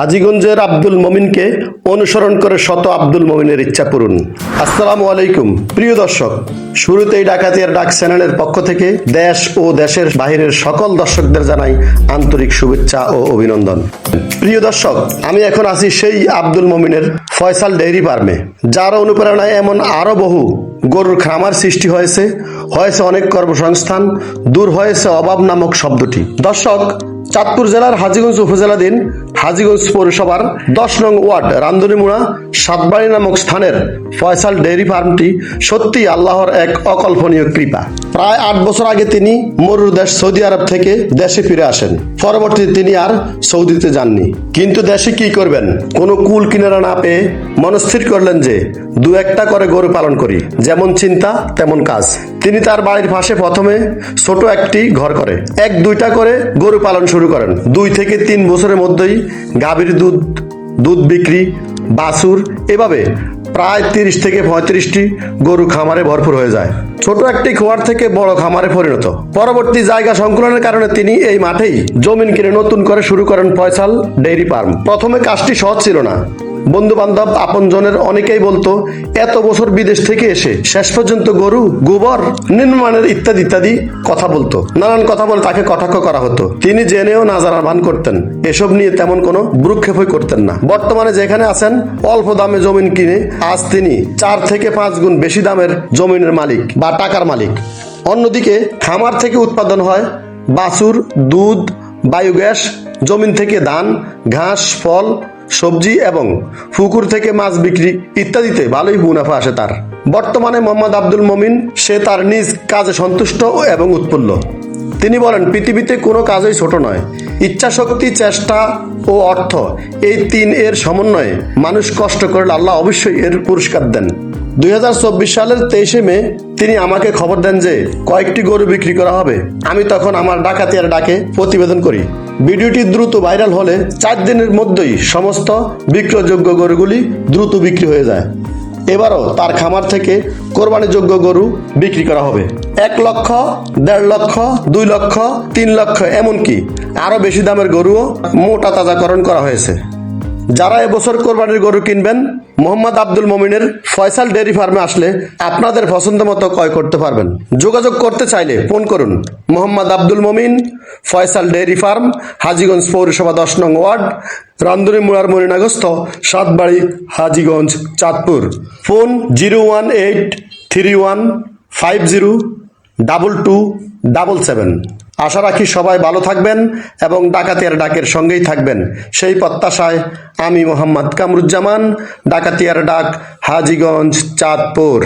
হাজীগঞ্জের আব্দুল মমিনকে অনুসরণ করে শত আব্দুল মমিনের ইচ্ছা পূরণ। আসসালামু আলাইকুম। প্রিয় দর্শক, শুরুতেই ডাকাতিয়ার ডাক চ্যানেলের পক্ষ থেকে দেশ ও দেশের বাহিরের সকল দর্শকদের জানাই আন্তরিক শুভেচ্ছা ও অভিনন্দন। প্রিয় দর্শক, আমি এখন আছি সেই আব্দুল মমিনের ফয়সাল ডেইরি ফার্মে। যার অনুপ্রেরণায় এমন আরও বহু গরুর খামার সৃষ্টি হয়েছে। হয়েছে অনেক কর্মসংস্থান, দূর হয়েছে অভাব নামক শব্দটি। দর্শক, চাঁদপুর জেলার হাজিগঞ্জ উপজেলাধীন হাজীগঞ্জ পৌরসভার দশ নং ওয়ার্ড রান্দনিমুড়া সাতবাড়ি নামক স্থানের ফয়সাল ডেয়ারি ফার্মটি সত্যি আল্লাহর এক অকল্পনীয় কৃপা। প্রায় আট বছর আগে তিনি মরুর দেশ সৌদি আরব থেকে দেশে ফিরে আসেন। পরবর্তীতে তিনি আর সৌদিতে যাননি। কিন্তু দেশে কি করবেন? কোনো কুল কিনারা না পেয়ে মনস্থির করলেন যে দু একটা করে গরু পালন করি। যেমন চিন্তা, তেমন কাজ। তিনি তার বাড়ির পাশে প্রথমে ছোট একটি ঘর করে। এক দুইটা করে গরু পালন শুরু করেন। দুই থেকে তিন বছরের মধ্যেই গাভীর দুধ দুধ বিক্রি, বাছুর, এভাবে প্রায় তিরিশ থেকে পঁয়ত্রিশটি গরু খামারে ভরপুর হয়ে যায়। ছোট একটি খোয়ার থেকে বড় খামারে পরিণত। পরবর্তী জায়গা সংকুলনের কারণে তিনি এই মাঠেই জমিন কিনে নতুন করে শুরু করেন ফয়সাল ডেইরি ফার্ম। প্রথমে কাজটি সহজ ছিল না। বন্ধু বান্ধব আপনজনের অনেকেই বলতো, এত বছর বিদেশ থেকে এসে শেষ পর্যন্ত গরু, গোবর, নির্মাণের ইত্যাদি ইত্যাদি কথা বলতো। নানান কথা বলে তাকে কটাক্ষ করা হতো। তিনি জেনেও না জানার ভান করতেন। এসব নিয়ে তেমন কোনো ভ্রুক্ষেপই করতেন না। বর্তমানে যেখানে আছেন, অল্প দামে জমিন কিনে আজ তিনি চার থেকে পাঁচ গুণ বেশি দামের জমিনের মালিক বা টাকার মালিক। অন্যদিকে খামার থেকে উৎপাদন হয় বাছুর, দুধ, বায়োগ্যাস, জমিন থেকে ধান, ঘাস, ফল সবজি এবং পুকুর থেকে মাছ বিক্রি ইত্যাদিতে ভালোই মুনাফা আসে তার। বর্তমানে মোহাম্মদ আব্দুল মমিন, সে তার নিজ কাজে সন্তুষ্ট এবং উৎফুল্ল। তিনি বলেন, পৃথিবীতে কোনো কাজই ছোট নয়। ইচ্ছা, শক্তি, চেষ্টা ও অর্থ এই তিন এর সমন্বয়ে মানুষ কষ্ট করলে আল্লাহ অবশ্যই এর পুরস্কার দেন। দুই সালের তেইশে মে তিনি আমাকে খবর দেন যে কয়েকটি গরু বিক্রি করা হবে। আমি তখন আমার ডাকাতিয়ার ডাকে প্রতিবেদন করি। ভিডিওটি দ্রুত ভাইরাল হলে চার দিনের মধ্যেই সমস্ত বিক্রয়যোগ্য গরুগুলি দ্রুত বিক্রি হয়ে যায়। এবারও তার খামার থেকে কোরবানিযোগ্য গরু বিক্রি করা হবে। এক লক্ষ, দেড় লক্ষ, দুই লক্ষ, তিন লক্ষ, এমনকি আরও বেশি দামের গরুও মোটা তাজাকরণ করা হয়েছে। যারা এবছর কোরবানির গরু কিনবেন, মোহাম্মদ আব্দুল মমিনের ফয়সাল ডেয়ারি ফার্মে আসলে আপনাদের পছন্দ মতো ক্রয় করতে পারবেন। যোগাযোগ করতে চাইলে ফোন করুন, মোহাম্মদ আব্দুল মমিন, ফয়সাল ডেয়ারি ফার্ম, হাজীগঞ্জ পৌরসভা দশ নং ওয়ার্ড, রান্দুরি মুড়ার মরিনাগস্থ Satbari, Hajiganj, Chandpur. Phone zero one eight three one five zero double two double seven. আশা রাখি সবাই ভালো থাকবেন এবং ডাকাতিয়ার ডাকের সঙ্গেই থাকবেন। সেই প্রত্যাশায় আমি মোহাম্মদ কামরুজ্জামান, ডাকাতিয়ার ডাক হাজিগঞ্জ, চাঁদপুর।